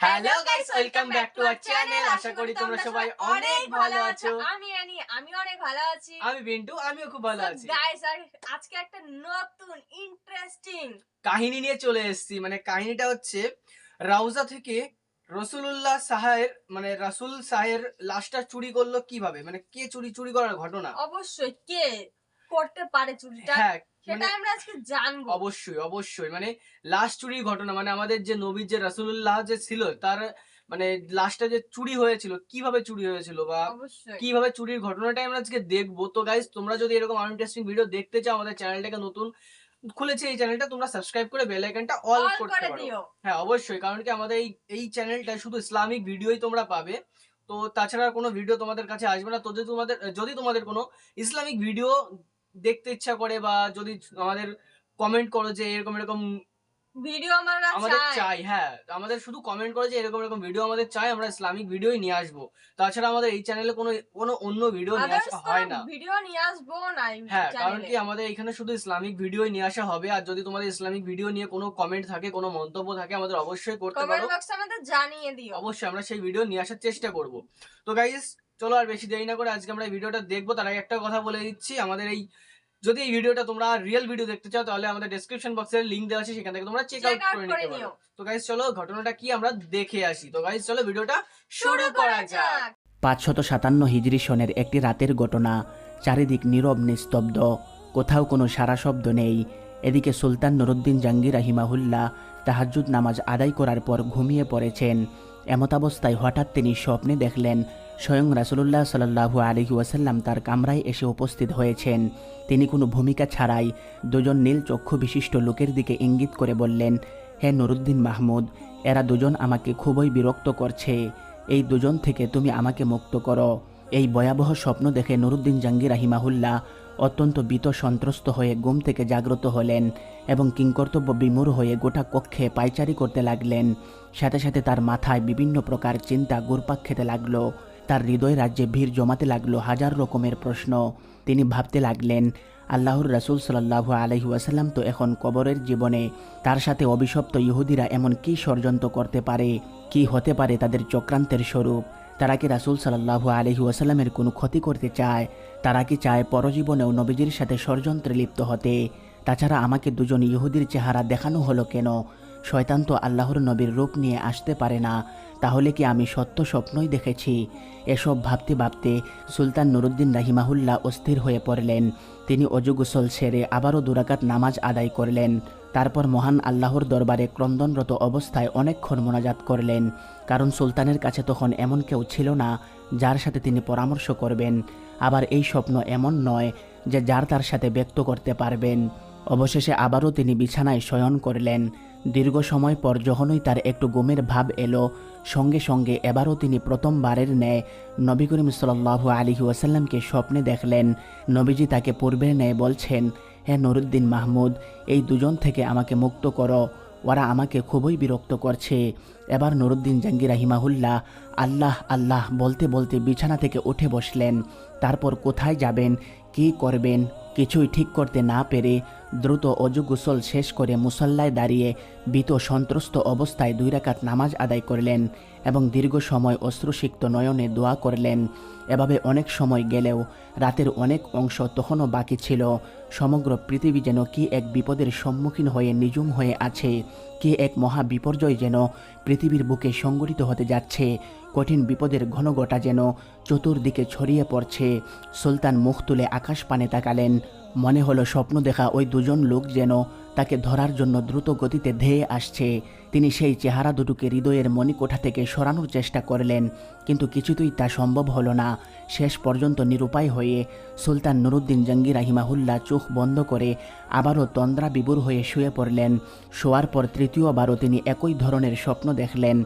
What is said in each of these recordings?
Hello guys welcome back to our channel আশা করি তোমরা সবাই অনেক ভালো আছো আমি আনি আমি অনেক ভালো আছি আমি বিন্টু আমিও খুব ভালো আছি গাইস আজকে একটা নতুন ইন্টারেস্টিং কাহিনী নিয়ে চলে এসেছি। মানে কাহিনীটা হচ্ছে রাউজা থেকে রসুলুল্লাহ সাহের মানে রাসুল সাহের লাশটা চুরি করল কীভাবে? মানে কে চুরি চুরি করার ঘটনা? অবশ্যই কে করতে পারে চুরিটা? হ্যাঁ সেটা মানে আমরা আজকে জানব। অবশ্যই অবশ্যই। মানে লাশ চুরির ঘটনা মানে আমাদের যে নবীর যে রাসুলুল্লাহ যে ছিল তার মানে লাশটা যে চুরি হয়েছিল কীভাবে চুরি হয়েছিল বা কীভাবে চুরির ঘটনাটাই আমরা আজকে দেখব। তো গাইজ তোমরা যদি এরকম ইন্টারেস্টিং ভিডিও দেখতে চাও আমাদের চ্যানেলটাকে নতুন খুলেছে এই চ্যানেলটা তোমরা সাবস্ক্রাইব করে বেল আইকনটা অল অল করতে পারো। হ্যাঁ অবশ্যই কারণ কি আমাদের এই এই চ্যানেলটা শুধু ইসলামিক ভিডিওই তোমরা পাবে। তো তাছাড়া কোনো ভিডিও তোমাদের কাছে আসবে না। তো যদি তোমাদের যদি তোমাদের কোনো ইসলামিক ভিডিও দেখতে ইচ্ছা করে বা যদি আমাদের কমেন্ট করো যে এরকম এরকম ভিডিও আমরা আমাদের চাই হ্যাঁ। আমাদের শুধু কমেন্ট করে যে এরকম এরকম ভিডিও আমাদের চাই আমরা ইসলামিক ভিডিওই নিয়ে আসব। তাছাড়া আমাদের এই চ্যানেলে কোনো কোনো অন্য ভিডিও নিয়ে আসা হয় না। ভিডিও নিয়ে আসব না হ্যাঁ কারণ কি আমাদের এখানে শুধু ইসলামিক ভিডিওই নিয়ে আসা হবে। আর যদি তোমাদের ইসলামিক ভিডিও নিয়ে কোনো কমেন্ট থাকে কোনো মন্তব্য থাকে আমাদের অবশ্যই করতে পারো। কমেন্ট বক্সে আমাদের জানিয়ে দিও। অবশ্যই আমরা সেই ভিডিও নিয়ে আসার চেষ্টা করব। তো গাইস চলো আর বেশি দেরি না করে আজকে আমরা এই ভিডিওটা দেখব। তার আগে একটা কথা বলে দিচ্ছি আমাদের এই যদি এই ভিডিওটা তোমরা রিয়েল ভিডিও দেখতে চাও তাহলে আমাদের ডেসক্রিপশন বক্সের লিংক দেওয়া আছে সেখান থেকে তোমরা চেক আউট করে নিতে পারো। তো গাইস চলো ঘটনাটা কি আমরা দেখে আসি। তো গাইস চলো ভিডিওটা শুরু করা যাক। পাঁচশত সাতান্ন হিজরি সনের একটি রাতের ঘটনা চারিদিক নীরব নিস্তব্ধ কোথাও কোনো সারা শব্দ নেই। এদিকে সুলতান নুরুদ্দিন জাঙ্গির রাহিমাহুল্লাহ তাহাজ্জুদ নামাজ আদায় করার পর ঘুমিয়ে পড়েছেন। এমতাবস্থায় হঠাৎ তিনি স্বপ্নে দেখলেন স্বয়ং রাসুলুল্লাহ সাল্লাহু আলহি ওয়াসাল্লাম তার কামরায় এসে উপস্থিত হয়েছেন। তিনি কোনো ভূমিকা ছাড়াই দুজন নীল চক্ষু বিশিষ্ট লোকের দিকে ইঙ্গিত করে বললেন, হে নুরুদ্দিন মাহমুদ, এরা দুজন আমাকে খুবই বিরক্ত করছে। এই দুজন থেকে তুমি আমাকে মুক্ত করো। এই ভয়াবহ স্বপ্ন দেখে নুরুদ্দিন জাঙ্গি রাহিমাহুল্লাহ অত্যন্ত ভীত, সন্ত্রস্ত হয়ে ঘুম থেকে জাগ্রত হলেন এবং কিংকর্তব্য বিমূর হয়ে গোটা কক্ষে পায়চারি করতে লাগলেন। সাথে সাথে তার মাথায় বিভিন্ন প্রকার চিন্তা ঘুরপাক খেতে লাগল। তার হৃদয় রাজ্যে ভিড় জমাতে লাগল হাজার রকমের প্রশ্ন। তিনি ভাবতে লাগলেন, আল্লাহর রাসূল সাল্লাহু আলহি তো এখন কবরের জীবনে। তার সাথে অভিশপ্ত ইহুদিরা এমন কি ষড়যন্ত্র করতে পারে? কি হতে পারে তাদের চক্রান্তের স্বরূপ? তারা কি রাসূল সাল্লাহু আলহি ওয়াসাল্লামের কোনো ক্ষতি করতে চায়? তারা কি চায় পরজীবনেও নবীজির সাথে ষড়যন্ত্রে লিপ্ত হতে? তাছাড়া আমাকে দুজন ইহুদির চেহারা দেখানো হলো কেন? শয়তান তো আল্লাহর নবীর রূপ নিয়ে আসতে পারে না। তাহলে কি আমি সত্য স্বপ্নই দেখেছি? এসব ভাবতে ভাবতে সুলতান নুরুদ্দিন রাহিমাহুল্লাহ অস্থির হয়ে পড়লেন। তিনি অজু গোসল সেরে আবারও দুরাকাত নামাজ আদায় করলেন। তারপর মহান আল্লাহর দরবারে ক্রন্দনরত অবস্থায় অনেকক্ষণ মোনাজাত করলেন। কারণ সুলতানের কাছে তখন এমন কেউ ছিল না, যার সাথে তিনি পরামর্শ করবেন। আবার এই স্বপ্ন এমন নয় যে যার তার সাথে ব্যক্ত করতে পারবেন। অবশেষে আবারও তিনি বিছানায় শয়ন করলেন। দীর্ঘ সময় পর যখনই তার একটু ঘুমের ভাব এলো, সঙ্গে সঙ্গে এবারও তিনি প্রথমবারের ন্যায় নবী করিম সাল্লাহু আলিহি ওয়াসাল্লামকে স্বপ্নে দেখলেন। নবীজি তাকে পূর্বের ন্যায় বলছেন, হে নুরুদ্দিন মাহমুদ, এই দুজন থেকে আমাকে মুক্ত করো। ওরা আমাকে খুবই বিরক্ত করছে। এবার নুরুদ্দিন জাঙ্গি রাহিমাহুল্লাহ আল্লাহ আল্লাহ বলতে বলতে বিছানা থেকে উঠে বসলেন। তারপর কোথায় যাবেন, কী করবেন কিছুই ঠিক করতে না পেরে দ্রুত অজু গোসল শেষ করে মুসল্লায় দাঁড়িয়ে ভীত সন্ত্রস্ত অবস্থায় দুই রাকাত নামাজ আদায় করলেন এবং দীর্ঘ সময় অশ্রুসিক্ত নয়নে দোয়া করলেন। এভাবে অনেক সময় গেলেও রাতের অনেক অংশ তখনও বাকি ছিল। সমগ্র পৃথিবী যেন কি এক বিপদের সম্মুখীন হয়ে নিজুম হয়ে আছে, কি এক মহা বিপর্যয় যেন পৃথিবীর বুকে সংগঠিত হতে যাচ্ছে, কঠিন বিপদের ঘনঘটা যেন চতুর্দিকে ছড়িয়ে পড়ছে। সুলতান মুখ তুলে আকাশ পানে তাকালেন। মনে হলো স্বপ্ন দেখা ওই দুজন লোক যেন তাকে ধরার জন্য দ্রুত গতিতে ধেয়ে আসছে। তিনি সেই চেহারা দুটোকে হৃদয়ের মণিকোঠা থেকে সরানোর চেষ্টা করলেন, কিন্তু কিছুতেই তা সম্ভব হলো না। শেষ পর্যন্ত নিরুপায় হয়ে সুলতান নুরুদ্দিন জঙ্গি রাহিমাহুল্লাহ চোখ বন্ধ করে আবারও তন্দ্রা বিবুর হয়ে শুয়ে পড়লেন। শোয়ার পর তৃতীয়বারও তিনি একই ধরনের স্বপ্ন দেখলেন।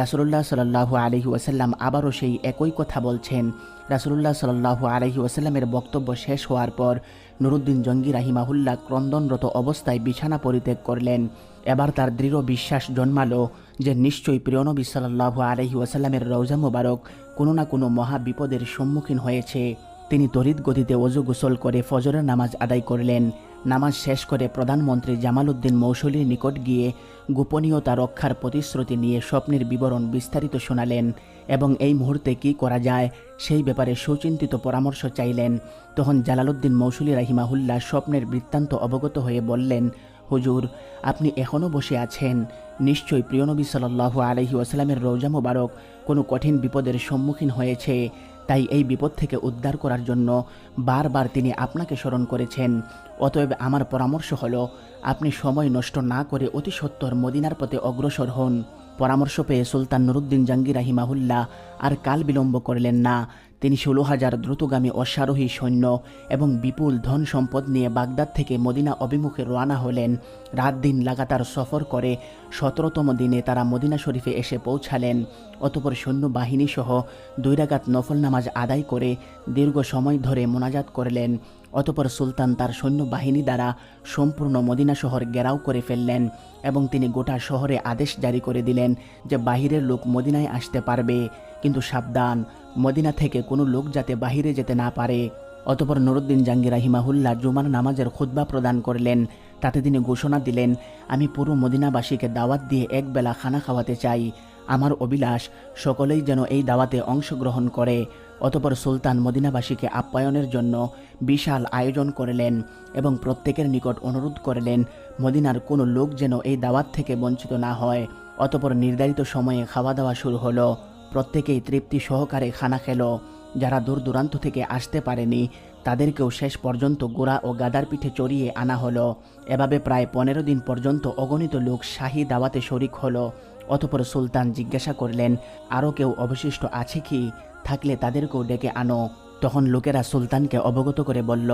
রাসুলুল্লাহ সাল্লাহু আলহি ওয়াসাল্লাম আবারও সেই একই কথা বলছেন। রাসুলুল্লাহ সাল্লাহু আলহি ওয়াসাল্লামের বক্তব্য শেষ হওয়ার পর নুরুদ্দিন জঙ্গি রাহিমাহুল্লাহ ক্রন্দনরত অবস্থায় পরিত্যাগ করলেন। এবার তার দৃঢ় বিশ্বাস জন্মালো যে নিশ্চয়ই প্রিয়নবী সাল্লাহ আলহি ওয়াসাল্লামের রৌজা মুবারক কোনো না কোনো মহা বিপদের সম্মুখীন হয়েছে। তিনি তরিত গতিতে অজু গোসল করে ফজরের নামাজ আদায় করলেন। নামাজ শেষ করে প্রধানমন্ত্রী জামালউদ্দিন মৌসুলির নিকট গিয়ে গোপনীয়তা রক্ষার প্রতিশ্রুতি নিয়ে স্বপ্নের বিবরণ বিস্তারিত শোনালেন এবং এই মুহূর্তে কি করা যায় সেই ব্যাপারে সুচিন্তিত পরামর্শ চাইলেন। তখন জালালউদ্দিন মৌসুলি রাহিমাহুল্লাহ স্বপ্নের বৃত্তান্ত অবগত হয়ে বললেন, হুজুর, আপনি এখনও বসে আছেন। নিশ্চয়ই প্রিয়নবী সাল্লাহ আলহি ওসালামের রৌজা মোবারক কোনো কঠিন বিপদের সম্মুখীন হয়েছে। তাই এই বিপদ থেকে উদ্ধার করার জন্য বারবার তিনি আপনাকে স্মরণ করেছেন। অতএব আমার পরামর্শ হল, আপনি সময় নষ্ট না করে অতি সত্তর মদিনার পথে অগ্রসর হন। পরামর্শ পেয়ে সুলতান নুরুদ্দিন জাঙ্গি রাহিমাহুল্লাহ আর কাল বিলম্ব করলেন না। তিনি ষোলো হাজার দ্রুতগামী অশ্বারোহী সৈন্য এবং বিপুল ধন সম্পদ নিয়ে বাগদাদ থেকে মদিনা অভিমুখে রওনা হলেন। রাত দিন লাগাতার সফর করে সতেরোতম দিনে তারা মদিনা শরীফে এসে পৌঁছালেন। অতপর সৈন্য বাহিনী সহ দুই রাগাত নফল নামাজ আদায় করে দীর্ঘ সময় ধরে মোনাজাত করলেন। অতপর সুলতান তার সৈন্য বাহিনী দ্বারা সম্পূর্ণ মদিনা শহর ঘেরাও করে ফেললেন এবং তিনি গোটা শহরে আদেশ জারি করে দিলেন যে বাহিরের লোক মদিনায় আসতে পারবে। কিন্তু সাবধান মদিনা থেকে কোনো লোক যাতে বাহিরে যেতে না পারে। অতপর নুরুদ্দিন জাঙ্গি রাহিমাহুল্লাহ জুমার নামাজের খুদ্া প্রদান করলেন। তাতে তিনি ঘোষণা দিলেন, আমি পুরো মদিনাবাসীকে দাওয়াত দিয়ে একবেলা খানা খাওয়াতে চাই। আমার অভিলাষ, সকলেই যেন এই দাওয়াতে অংশগ্রহণ করে। অতপর সুলতান মদিনাবাসীকে আপ্যায়নের জন্য বিশাল আয়োজন করলেন এবং প্রত্যেকের নিকট অনুরোধ করলেন, মদিনার কোনো লোক যেন এই দাওয়াত থেকে বঞ্চিত না হয়। অতপর নির্ধারিত সময়ে খাওয়া দাওয়া শুরু হলো। প্রত্যেকেই তৃপ্তি সহকারে খানা খেলো। যারা দূর দূরান্ত থেকে আসতে পারেনি, তাদেরকেও শেষ পর্যন্ত গোড়া ও গাদার পিঠে চড়িয়ে আনা হলো। এভাবে প্রায় পনেরো দিন পর্যন্ত অগণিত লোক শাহী দাওয়াতে শরিক হলো। অতপর সুলতান জিজ্ঞাসা করলেন আরও কেউ অবশিষ্ট আছে কি? থাকলে তাদেরকেও ডেকে আনো। তখন লোকেরা সুলতানকে অবগত করে বলল,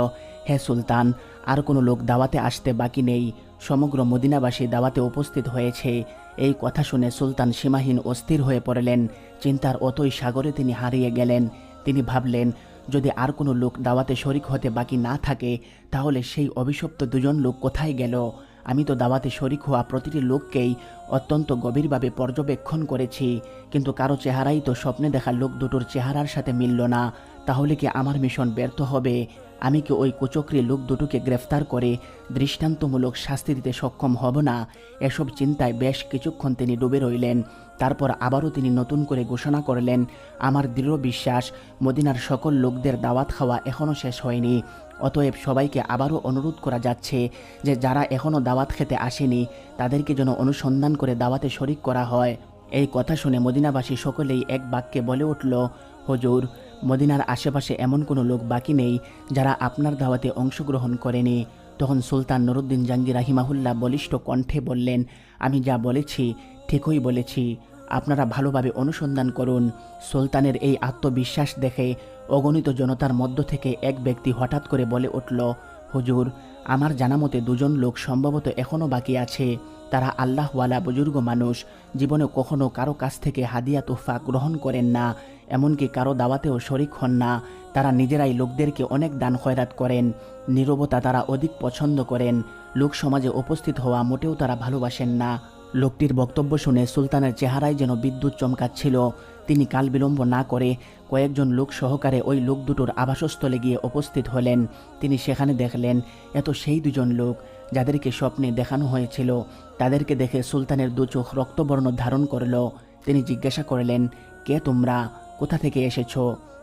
হে সুলতান, আর কোনো লোক দাওয়াতে আসতে বাকি নেই। সমগ্র মদিনাবাসী দাওয়াতে উপস্থিত হয়েছে। এই কথা শুনে সুলতান সীমাহীন অস্থির হয়ে পড়লেন। চিন্তার অতই সাগরে তিনি হারিয়ে গেলেন। তিনি ভাবলেন, যদি আর কোনো লোক দাওয়াতে শরিক হতে বাকি না থাকে, তাহলে সেই অভিশপ্ত দুজন লোক কোথায় গেল? আমি তো দাওয়াতে শরিক হওয়া প্রতিটি লোককেই অত্যন্ত গভীরভাবে পর্যবেক্ষণ করেছি। কিন্তু কারও চেহারাই তো স্বপ্নে দেখা লোক দুটোর চেহারার সাথে মিলল না। তাহলে কি আমার মিশন ব্যর্থ হবে? আমি কি ওই কুচক্রী লোক দুটোকে গ্রেফতার করে দৃষ্টান্তমূলক শাস্তি দিতে সক্ষম হব না? এসব চিন্তায় বেশ কিছুক্ষণ তিনি ডুবে রইলেন। তারপর আবারও তিনি নতুন করে ঘোষণা করলেন, আমার দৃঢ় বিশ্বাস, মদিনার সকল লোকদের দাওয়াত খাওয়া এখনও শেষ হয়নি। অতএব সবাইকে আবারও অনুরোধ করা যাচ্ছে যে যারা এখনও দাওয়াত খেতে আসেনি, তাদেরকে যেন অনুসন্ধান করে দাওয়াতে শরিক করা হয়। এই কথা শুনে মদিনাবাসী সকলেই এক বাক্যে বলে উঠল, হজুর মদিনার আশেপাশে এমন কোনো লোক বাকি নেই যারা আপনার দাওয়াতে অংশগ্রহণ করেনি। তখন সুলতান নুরুদ্দিন জাঙ্গি রাহিমাহুল্লাহ বলিষ্ঠ কণ্ঠে বললেন, আমি যা বলেছি, ঠিকই বলেছি। আপনারা ভালোভাবে অনুসন্ধান করুন। সুলতানের এই আত্মবিশ্বাস দেখে অগণিত জনতার মধ্য থেকে এক ব্যক্তি হঠাৎ করে বলে উঠল, হুজুর, আমার জানা মতে দুজন লোক সম্ভবত এখনও বাকি আছে। তারা আল্লাহওয়ালা বুজুর্গ মানুষ। জীবনে কখনো কারও কাছ থেকে হাদিয়া তোফা গ্রহণ করেন না। এমনকি কারও দাওয়াতেও শরিক হন না। তারা নিজেরাই লোকদেরকে অনেক দান খয়রাত করেন। নীরবতা তারা অধিক পছন্দ করেন। লোক সমাজে উপস্থিত হওয়া মোটেও তারা ভালোবাসেন না। লোকটির বক্তব্য শুনে সুলতানের চেহারায় যেন বিদ্যুৎ চমকাচ্ছিল। তিনি কাল বিলম্ব না করে কয়েকজন লোক সহকারে ওই লোক দুটোর আবাসস্থলে গিয়ে উপস্থিত হলেন। তিনি সেখানে দেখলেন এত সেই দুজন লোক যাদেরকে স্বপ্নে দেখানো হয়েছিল। তাদেরকে দেখে সুলতানের দু চোখ রক্তবর্ণ ধারণ করল। তিনি জিজ্ঞাসা করলেন, কে তোমরা? কোথা থেকে এসেছ?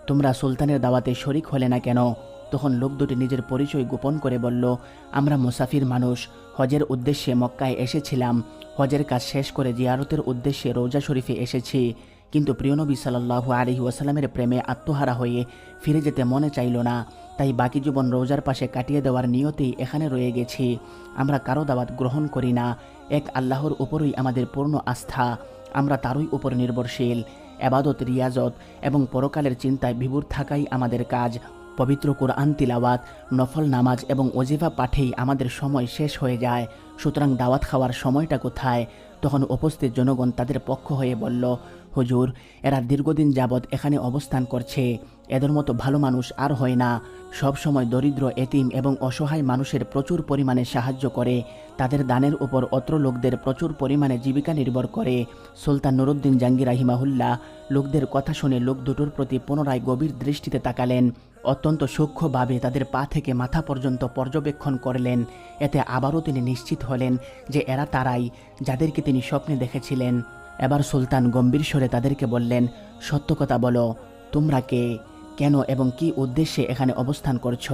তোমরা সুলতানের দাওয়াতে শরিক হলে না কেন? তখন লোক দুটি নিজের পরিচয় গোপন করে বলল, আমরা মুসাফির মানুষ। হজের উদ্দেশ্যে মক্কায় এসেছিলাম। হজের কাজ শেষ করে জিয়ারতের উদ্দেশ্যে রোজা শরীফে এসেছি। কিন্তু প্রিয়নবী সাল্লাহু আলহি ওয়াসাল্লামের প্রেমে আত্মহারা হয়ে ফিরে যেতে মনে চাইল না। তাই বাকি জীবন রোজার পাশে কাটিয়ে দেওয়ার নিয়তেই এখানে রয়ে গেছি। আমরা কারও দাওয়াত গ্রহণ করি না। এক আল্লাহর উপরই আমাদের পূর্ণ আস্থা। আমরা তারই উপর নির্ভরশীল। এবাদত, রিয়াজত এবং পরকালের চিন্তায় বিভোর থাকাই আমাদের কাজ। পবিত্র কোরআন তিলাওয়াত, নফল নামাজ এবং ওজিফা পাঠেই আমাদের সময় শেষ হয়ে যায়। সুতরাং দাওয়াত খাওয়ার সময়টা কোথায়? তখন উপস্থিত জনগণ তাদের পক্ষ হয়ে বলল হুজুর, এরা দীর্ঘদিন যাবৎ এখানে অবস্থান করছে। এদের মতো ভালো মানুষ আর হয় না। সব সময় দরিদ্র, এতিম এবং অসহায় মানুষের প্রচুর পরিমাণে সাহায্য করে। তাদের দানের উপর অত্র লোকদের প্রচুর পরিমাণে জীবিকা নির্ভর করে। সুলতান নুরুদ্দিন জাঙ্গির রাহিমাহুল্লাহ লোকদের কথা শুনে লোক দুটোর প্রতি পুনরায় গভীর দৃষ্টিতে তাকালেন। অত্যন্ত সূক্ষ্মভাবে তাদের পা থেকে মাথা পর্যন্ত পর্যবেক্ষণ করলেন। এতে আবারও তিনি নিশ্চিত হলেন যে এরা তারাই, যাদেরকে তিনি স্বপ্নে দেখেছিলেন। এবার সুলতান গম্ভীর স্বরে তাদেরকে বললেন, সত্য কথা বলো, তোমরা কে, কেন এবং কি উদ্দেশ্যে এখানে অবস্থান করছ?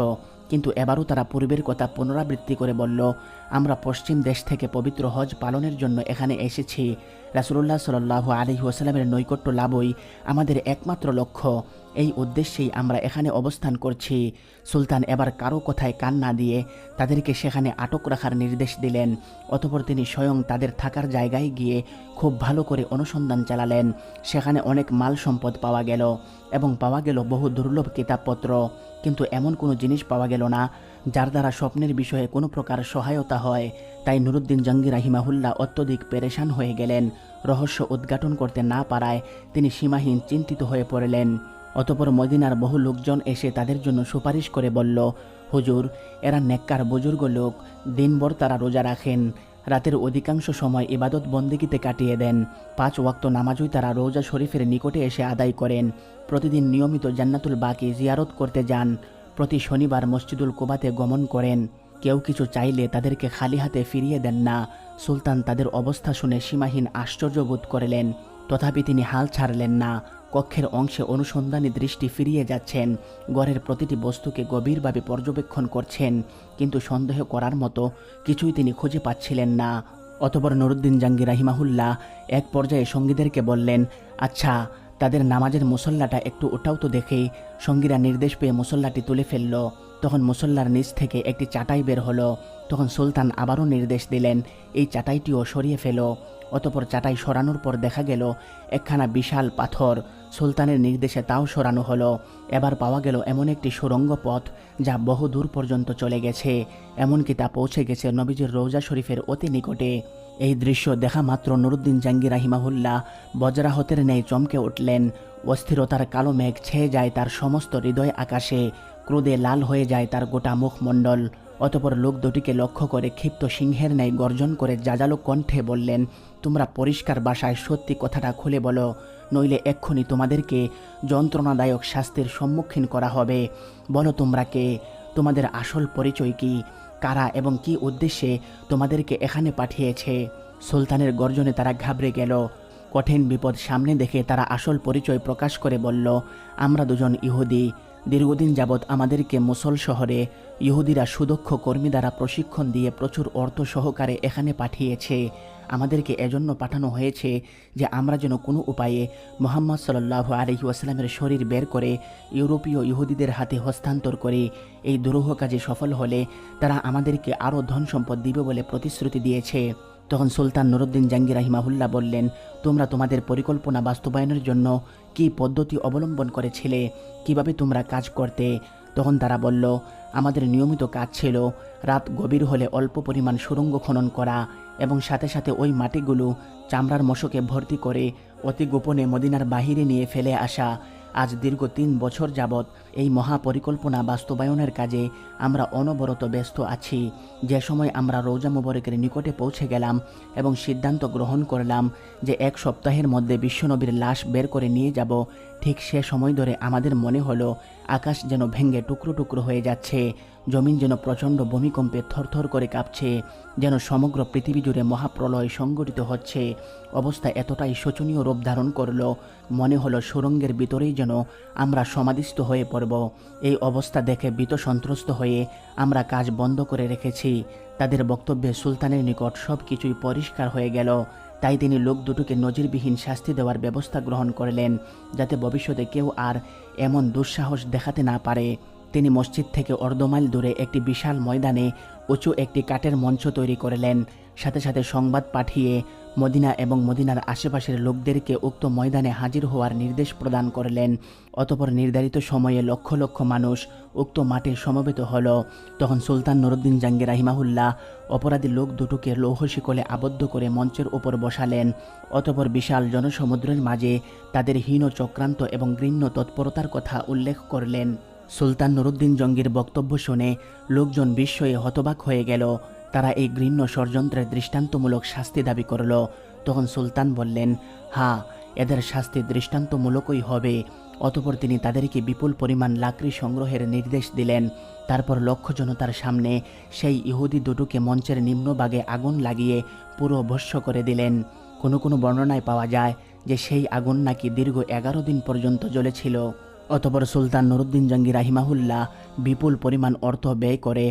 কিন্তু এবারও তারা পূর্বের কথা পুনরাবৃত্তি করে বলল, আমরা পশ্চিম দেশ থেকে পবিত্র হজ পালনের জন্য এখানে এসেছি। রাসুলুল্লাহ সাল্লাহ আলহি ওসালামের নৈকট্য লাভই আমাদের একমাত্র লক্ষ্য। এই উদ্দেশ্যেই আমরা এখানে অবস্থান করছি। সুলতান এবার কারও কথায় কান না দিয়ে তাদেরকে সেখানে আটক রাখার নির্দেশ দিলেন। অতপর তিনি স্বয়ং তাদের থাকার জায়গায় গিয়ে খুব ভালো করে অনুসন্ধান চালালেন। সেখানে অনেক মাল সম্পদ পাওয়া গেল এবং পাওয়া গেল বহু দুর্লভ কিতাবপত্র। কিন্তু এমন কোনো জিনিস পাওয়া গেল না। যার দ্বারা স্বপ্নের বিষয়ে কোনো প্রকার সহায়তা হয়। তাই নুরুদ্দিন জঙ্গি রাহিমাহুল্লাহ অত্যধিক পেরেশান হয়ে গেলেন। রহস্য উদ্ঘাটন করতে না পারায় তিনি সীমাহীন চিন্তিত হয়ে পড়লেন। অতপর মদিনার বহু লোকজন এসে তাদের জন্য সুপারিশ করে বলল, হুজুর, এরা নেককার বুজুর্গ লোক, দিনভর তারা রোজা রাখেন। রাতের অধিকাংশ সময় ইবাদত বন্দিগিতে কাটিয়ে দেন। পাঁচ ওয়াক্ত নামাজই তারা রোজা শরীফের নিকটে এসে আদায় করেন। প্রতিদিন নিয়মিত জান্নাতুল বাকি জিয়ারত করতে যান। প্রতি শনিবার মসজিদুল কুবাতে গমন করেন। কেউ কিছু চাইলে তাদেরকে খালি হাতে ফিরিয়ে দেন না। সুলতান তাদের অবস্থা শুনে সীমাহীন আশ্চর্য বোধ করলেন। তথাপি তিনি হাল ছাড়লেন না। কক্ষের অংশে অনুসন্ধানী দৃষ্টি ফিরিয়ে যাচ্ছেন। ঘরের প্রতিটি বস্তুকে গভীরভাবে পর্যবেক্ষণ করছেন। কিন্তু সন্দেহ করার মতো কিছুই তিনি খুঁজে পাচ্ছিলেন না। অতপর নুরুদ্দিন জাঙ্গি রাহিমাহুল্লাহ এক পর্যায়ে সঙ্গীদেরকে বললেন আচ্ছা তাদের নামাজের মুসল্লাটা একটু ওটাও তো দেখে সঙ্গীরা নির্দেশ পেয়ে মুসল্লাটি তুলে ফেলল। তখন মুসল্লার নিচ থেকে একটি চাটাই বের হলো। তখন সুলতান আবারও নির্দেশ দিলেন, এই চাটাইটিও সরিয়ে ফেলো। অতপর চাটাই সরানোর পর দেখা গেল, একখানা বিশাল পাথর। সুলতানের নির্দেশে তাও সরানো হলো। এবার পাওয়া গেল এমন একটি সুরঙ্গ পথ যা বহু দূর পর্যন্ত চলে গেছে। এমনকি তা পৌঁছে গেছে নবীজির রৌজা শরীফের অতি নিকটে। এই দৃশ্য দেখা মাত্র নুরুদ্দিন জাঙ্গি রাহিমাহুল্লাহ বজ্রাহতের ন্যায় চমকে উঠলেন। অস্থিরতার কালো মেঘ ছেয়ে যায় তার সমস্ত হৃদয় আকাশে, ক্রোধে লাল হয়ে যায় তার গোটা মুখমণ্ডল। অতপর লোক দুটিকে লক্ষ্য করে ক্ষিপ্ত সিংহের ন্যায় গর্জন করে যাজালো কণ্ঠে বললেন, তোমরা পরিষ্কার বাসায় সত্যি কথাটা খুলে বলো, নইলে এক্ষুনি তোমাদেরকে যন্ত্রণাদায়ক শাস্তির সম্মুখীন করা হবে। বলো তোমরা কে? তোমাদের আসল পরিচয় কি? কারা এবং কি উদ্দেশ্যে তোমাদেরকে এখানে পাঠিয়েছে? সুলতানের গর্জনে তারা ঘাবড়ে গেল। কঠিন বিপদ সামনে দেখে তারা আসল পরিচয় প্রকাশ করে বলল, আমরা দুজন ইহুদি। দীর্ঘদিন যাবৎ আমাদেরকে মুসল শহরে ইহুদিরা সুদক্ষ কর্মী দ্বারা প্রশিক্ষণ দিয়ে প্রচুর অর্থ সহকারে এখানে পাঠিয়েছে। আমাদেরকে এজন্য পাঠানো হয়েছে যে আমরা যেন কোনো উপায়ে মোহাম্মদ সাল্লাহ আলহি আসলামের শরীর বের করে ইউরোপীয় ইহুদিদের হাতে হস্তান্তর করে এই দুরূহ কাজে সফল হলে তারা আমাদেরকে আরও ধন সম্পদ দিবে বলে প্রতিশ্রুতি দিয়েছে। তখন সুলতান নুরুদ্দিন জাঙ্গি রাহিমাহুল্লাহ বললেন, তোমরা তোমাদের পরিকল্পনা বাস্তবায়নের জন্য কি পদ্ধতি অবলম্বন করেছিলে? কীভাবে তোমরা কাজ করতে? তখন তারা বলল, আমাদের নিয়মিত কাজ ছিল রাত গভীর হলে অল্প পরিমাণ সুড়ঙ্গ খনন করা এবং সাথে সাথে ওই মাটিগুলো চামড়ার মশকে ভর্তি করে অতি গোপনে মদিনার বাহিরে নিয়ে ফেলে আসা। আজ দীর্ঘ তিন বছর যাবৎ এই মহাপরিকল্পনা বাস্তবায়নের কাজে আমরা অনবরত ব্যস্ত আছি। যে সময় আমরা রোজা মুবরকের নিকটে পৌঁছে গেলাম এবং সিদ্ধান্ত গ্রহণ করলাম যে এক সপ্তাহের মধ্যে বিশ্বনবীর লাশ বের করে নিয়ে যাব ঠিক সে সময় ধরে আমাদের মনে হলো আকাশ যেন ভেঙে টুকরো টুকরো হয়ে যাচ্ছে, জমিন যেন প্রচণ্ড ভূমিকম্পে থরথর করে কাঁপছে, যেন সমগ্র পৃথিবী জুড়ে মহাপ্রলয় সংগঠিত হচ্ছে। অবস্থা এতটাই শোচনীয় রূপ ধারণ করল, মনে হলো সুরঙ্গের ভিতরেই যেন আমরা সমাধিস্থ হয়ে পড়ব। এই অবস্থা দেখে ভীত সন্ত্রস্ত হয়ে আমরা কাজ বন্ধ করে রেখেছি। তাদের বক্তব্যে সুলতানের নিকট সব কিছুই পরিষ্কার হয়ে গেল। তাই তিনি লোক দুটোকে নজিরবিহীন শাস্তি দেওয়ার ব্যবস্থা গ্রহণ করলেন, যাতে ভবিষ্যতে কেউ আর এমন দুঃসাহস দেখাতে না পারে। তিনি মসজিদ থেকে অর্ধমাইল দূরে একটি বিশাল ময়দানে উঁচু একটি কাঠের মঞ্চ তৈরি করলেন। সাথে সাথে সংবাদ পাঠিয়ে মদিনা এবং মদিনার আশেপাশের লোকদেরকে উক্ত ময়দানে হাজির হওয়ার নির্দেশ প্রদান করলেন। অতপর নির্ধারিত সময়ে লক্ষ লক্ষ মানুষ উক্ত মাঠে সমবেত হল। তখন সুলতান নুরুদ্দিন জাঙ্গি রাহিমাহুল্লাহ অপরাধী লোক দুটোকে লৌহ শিকলে আবদ্ধ করে মঞ্চের ওপর বসালেন। অতপর বিশাল জনসমুদ্রের মাঝে তাদের হীন চক্রান্ত এবং ঘৃণ্য তৎপরতার কথা উল্লেখ করলেন। সুলতান নুরুদ্দিন জঙ্গির বক্তব্য শুনে লোকজন বিস্ময়ে হতবাক হয়ে গেল। তারা এই ঘৃণ্য ষড়যন্ত্রের দৃষ্টান্তমূলক শাস্তি দাবি করল। তখন সুলতান বললেন, হা, এদের শাস্তি দৃষ্টান্তমূলকই হবে। অতপর তিনি তাদেরকে বিপুল পরিমাণ লাকড়ি সংগ্রহের নির্দেশ দিলেন। তারপর লক্ষ জনতার সামনে সেই ইহুদি দুটোকে মঞ্চের নিম্নভাগে আগুন লাগিয়ে পুরো ভস্য করে দিলেন। কোনো কোনো বর্ণনায় পাওয়া যায় যে সেই আগুন নাকি দীর্ঘ এগারো দিন পর্যন্ত জ্বলেছিল। অতপর সুলতান নুরুদ্দিন জঙ্গি রাহিমাহুল্লাহ বিপুল পরিমাণ অর্থ ব্যয় করে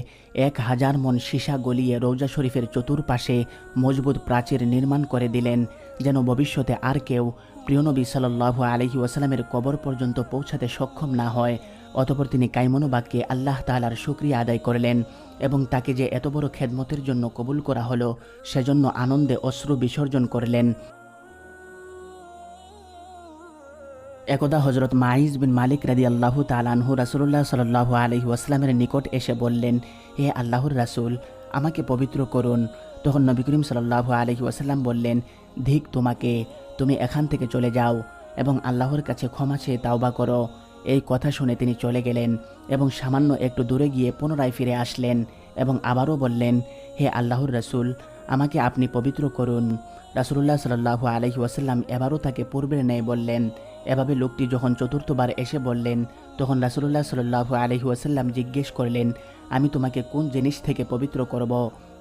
এক হাজার মন সীসা গলিয়ে রৌজা শরীফের চতুর্পাশে মজবুত প্রাচীর নির্মাণ করে দিলেন, যেন ভবিষ্যতে আর কেউ প্রিয়নবী সাল্লাহু আলহি ওয়াসালামের কবর পর্যন্ত পৌঁছাতে সক্ষম না হয়। অতপর তিনি কাইমনোবাগকে আল্লাহ তালার শুক্রিয়া আদায় করলেন এবং তাকে যে এত বড় খেদমতের জন্য কবুল করা হলো, সেজন্য আনন্দে অশ্রু বিসর্জন করলেন। একদা হজরত মাইজ বিন মালিক রাদি আল্লাহ তালানহু রাসুল্লাহ সাল্লাহ আলহি ওয়াসলামের নিকট এসে বললেন, হে আল্লাহর রাসুল, আমাকে পবিত্র করুন। তখন নবী করিম সাল্লাহ আলহি ওয়াসাল্লাম বললেন, ধিক তোমাকে, তুমি এখান থেকে চলে যাও এবং আল্লাহর কাছে ক্ষমা চেয়ে তাওবা করো। এই কথা শুনে তিনি চলে গেলেন এবং সামান্য একটু দূরে গিয়ে পুনরায় ফিরে আসলেন এবং আবারও বললেন, হে আল্লাহর রাসূল, আমাকে আপনি পবিত্র করুন। রাসুল্লাহ সাল্লাহ আলহি ওয়াসাল্লাম এবারও তাকে পূর্বের ন্যায় বললেন এভাবে লোকটি যখন চতুর্থবার এসে বললেন, তখন রাসুল্লাহ সাল্লাহ আলহি ওয়াসাল্লাম জিজ্ঞেস করলেন, আমি তোমাকে কোন জিনিস থেকে পবিত্র করব?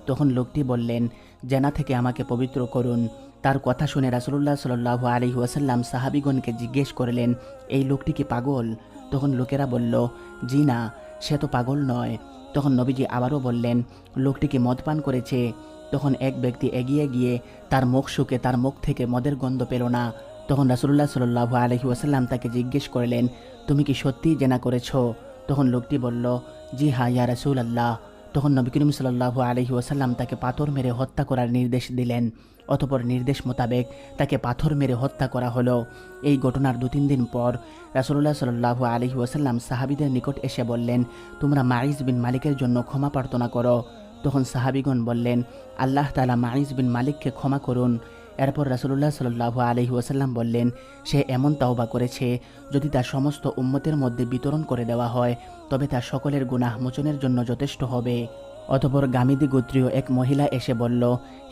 তখন লোকটি বললেন, জেনা থেকে আমাকে পবিত্র করুন। তার কথা শুনে রাসুল্লাহ সাল্লাহ ওয়াসাল্লাম সাহাবিগণকে জিজ্ঞেস করলেন, এই লোকটি কি পাগল? তখন লোকেরা বলল, জি না, সে তো পাগল নয়। তখন নবীজি আবারও বললেন, লোকটি কি মদ পান করেছে? তখন এক ব্যক্তি এগিয়ে গিয়ে তার মুখ শুকে তার মুখ থেকে মদের গন্ধ পেল না। তখন রাসুল্লাহ সাল্লাহ আলহি ওয়াসাল্লাম তাকে জিজ্ঞেস করলেন, তুমি কি সত্যিই জেনা করেছ? তখন লোকটি বলল, জি হা ইয়া রাসুল আল্লাহ তখন নবী করিম সাল্লাহ আলহি ওয়াসাল্লাম তাকে পাথর মেরে হত্যা করার নির্দেশ দিলেন। অতপর নির্দেশ মোতাবেক তাকে পাথর মেরে হত্যা করা হলো। এই ঘটনার দু তিন দিন পর রাসুল্লাহ সাল্লাহ আলহি ওয়াসাল্লাম সাহাবিদের নিকট এসে বললেন, তোমরা মাইজ বিন মালিকের জন্য ক্ষমা প্রার্থনা করো। তখন সাহাবিগণ বললেন, আল্লাহ তালা মাইজ বিন মালিককে ক্ষমা করুন। এরপর রাসুল্লাহ সাল্লাহ আলহি ওয়াসাল্লাম বললেন, সে এমন তাওবা করেছে, যদি তা সমস্ত উম্মতের মধ্যে বিতরণ করে দেওয়া হয়, তবে তা সকলের গুনাহ মোচনের জন্য যথেষ্ট হবে। অতপর গামিদি গোত্রীয় এক মহিলা এসে বলল,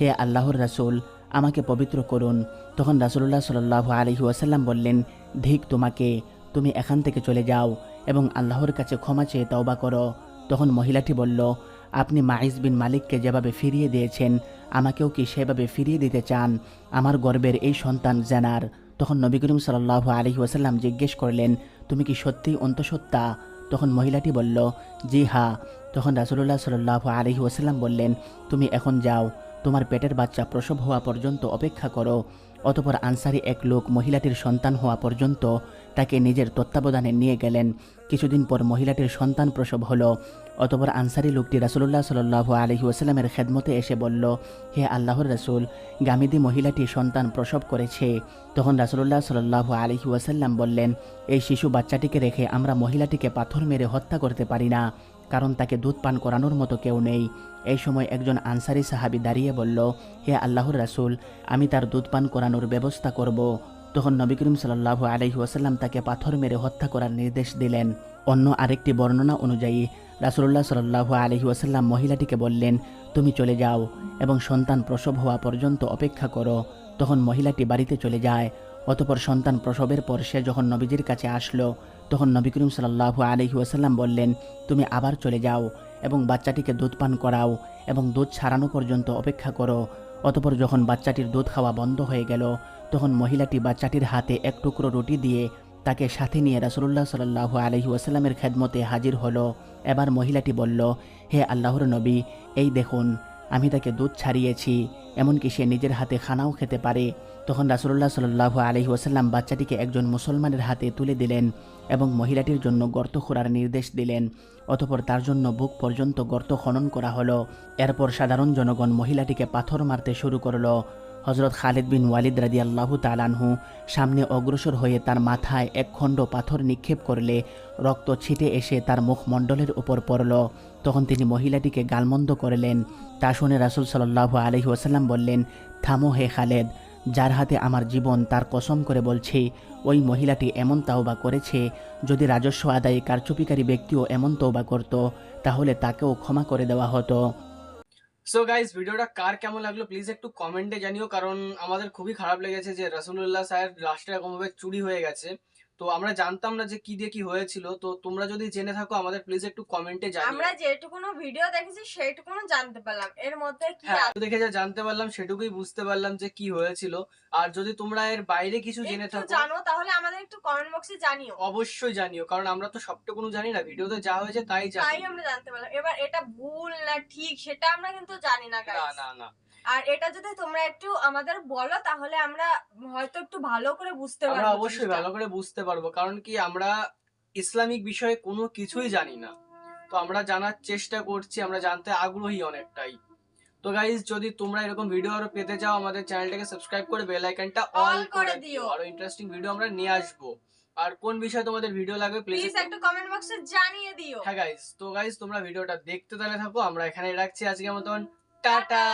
হে আল্লাহর রাসূল, আমাকে পবিত্র করুন। তখন রাসুল্লাহ সাল্লাহ আলহি ওয়াসাল্লাম বললেন, ধিক তোমাকে, তুমি এখান থেকে চলে যাও এবং আল্লাহর কাছে ক্ষমা চেয়ে তওবা করো। তখন মহিলাটি বলল আপনি মাইজ বিন মালিককে যেভাবে ফিরিয়ে দিয়েছেন, আমাকেও কি সেভাবে ফিরিয়ে দিতে চান? আমার গর্বের এই সন্তান জেনার। তখন নবী করিম সাল্লাহ আলহি ওয়াসাল্লাম জিজ্ঞেস করলেন, তুমি কি সত্যিই অন্তঃসত্ত্বা? তখন মহিলাটি বলল, জি হা। তখন রাসুল্লাহ সাল্লাহ আলহি ওয়াসাল্লাম বললেন, তুমি এখন যাও, তোমার পেটের বাচ্চা প্রসব হওয়া পর্যন্ত অপেক্ষা করো। অতপর আনসারি এক লোক মহিলাটির সন্তান হওয়া পর্যন্ত তাকে নিজের তত্ত্বাবধানে নিয়ে গেলেন। কিছুদিন পর মহিলাটির সন্তান প্রসব হলো। অতপর আনসারি লোকটি রাসুল্লাহ সাল্লাহ আলহি ওসাল্লামের খেদমতে এসে বলল, হে আল্লাহর রাসুল, গামিদি মহিলাটি সন্তান প্রসব করেছে। তখন রাসুল্লাহ সাল্লাহ আলহি বললেন, এই শিশু বাচ্চাটিকে রেখে আমরা মহিলাটিকে পাথর মেরে হত্যা করতে পারি না। কারণ তাকে দুধ পান করানোর মতো কেউ নেই। এই সময় একজন আনসারি সাহাবি দাঁড়িয়ে বলল, হে আল্লাহর রাসুল, আমি তার দুধ পান করানোর ব্যবস্থা করব। তখন নবী করিম সাল্লাহ আলহি তাকে পাথর মেরে হত্যা করার নির্দেশ দিলেন। অন্য আরেকটি বর্ণনা অনুযায়ী রাসুল্লাহ সাল্লাহ আলহি মহিলাটিকে বললেন, তুমি চলে যাও এবং সন্তান প্রসব হওয়া পর্যন্ত অপেক্ষা করো। তখন মহিলাটি বাড়িতে চলে যায়। অতপর সন্তান প্রসবের পর সে যখন নবীজির কাছে আসলো তখন নবী করিম সাল্লাহ আলহি ওয়াসাল্লাম বললেন, তুমি আবার চলে যাও এবং বাচ্চাটিকে দুধ পান করাও এবং দুধ ছাড়ানো পর্যন্ত অপেক্ষা করো। অতপর যখন বাচ্চাটির দুধ খাওয়া বন্ধ হয়ে গেল, তখন মহিলাটি বাচ্চাটির হাতে এক টুকরো রুটি দিয়ে তাকে সাথে নিয়ে রাসুল্লাহ সাল্লাহ আলহি ওয়াসাল্লামের খেদমতে হাজির হলো। এবার মহিলাটি বলল, হে আল্লাহর নবী, এই দেখুন, আমি তাকে দুধ ছাড়িয়েছি। এমনকি সে নিজের হাতে খানাও খেতে পারে। তখন রাসুল্লাহ সাল্লাহ আলহি ওয়াসাল্লাম বাচ্চাটিকে একজন মুসলমানের হাতে তুলে দিলেন এবং মহিলাটির জন্য গর্ত খোঁড়ার নির্দেশ দিলেন, অতপর তার জন্য বুক পর্যন্ত গর্ত খনন করা হলো। এরপর সাধারণ জনগণ মহিলাটিকে পাথর মারতে শুরু করল। হজরত খালিদ বিন ওয়ালিদ রাদি আল্লাহ তালানহু সামনে অগ্রসর হয়ে তার মাথায় এক খণ্ড পাথর নিক্ষেপ করলে রক্ত ছিটে এসে তার মুখমণ্ডলের উপর পড়ল। তখন তিনি মহিলাটিকে গালমন্দ করলেন। তা শুনে রাসুল সাল্লাহ আলহি ওসাল্লাম বললেন, থামো হে খালেদ যার হাতে আমার জীবন তার কসম করে বলছে, ওই মহিলাটি এমন তাওবা করেছে, যদি রাজস্ব আদায়ী কারচুপিকারী ব্যক্তিও এমন তওবা করত, তাহলে তাকেও ক্ষমা করে দেওয়া হতো। সো গাইজ ভিডিওটা কার কেমন লাগল প্লিজ একটু কমেন্টে জানিও, কারণ আমাদের খুবই খারাপ লেগেছে যে রসুল্লাহ সাহেব লাস্টে এরকমভাবে চুরি হয়ে গেছে। তো আমরা জানতাম না যে কি দিয়ে কি হয়েছিল। তো তোমরা যদি জেনে থাকো আমাদের প্লিজ একটু কমেন্টে জানিও। আমরা যেটুকুনো ভিডিও দেখেছি সেইটুকুনো জানতে পারলাম। এর মধ্যে কি হ্যাঁ দেখে যা জানতে পারলাম সেটুকুই বুঝতে পারলাম যে কি হয়েছিল। আর যদি তোমরা এর বাইরে কিছু জেনে থাকো জানো তাহলে আমাদের একটু কমেন্ট বক্সে জানিও। অবশ্যই জানিও কারণ আমরা তো সবটুকুনো জানি না। ভিডিওতে যা হয়েছে তাই জানি। তাই আমরা জানতে পারলাম। এবার এটা ভুল না ঠিক সেটা আমরা কিন্তু জানি না না না না। আর এটা যদি তোমরা একটু আমাদের বলো তাহলে আমরা হয়তো একটু ভালো করে বুঝতে আমরা পারব অবশ্যই ভালো করে বুঝতে পারব কারণ কি আমরা ইসলামিক বিষয়ে কোনো কিছুই জানি না। তো আমরা জানার চেষ্টা করছি আমরা জানতে আগ্রহী অনেকটাই। তো গাইজ যদি তোমরা এরকম ভিডিও আরও পেতে চাও আমাদের চ্যানেলটাকে সাবস্ক্রাইব করে বেল আইকনটা অল করে দিও। আরও ইন্টারেস্টিং ভিডিও আমরা নিয়ে আসব। আর কোন বিষয়ে তোমাদের ভিডিও লাগবে প্লিজ প্লিজ একটু কমেন্ট বক্সে জানিয়ে দিও। হ্যাঁ গাইজ তো গাইজ তোমরা ভিডিওটা দেখতে তাহলে থাকো আমরা এখানে রাখছি। আজকে মতন টাটা।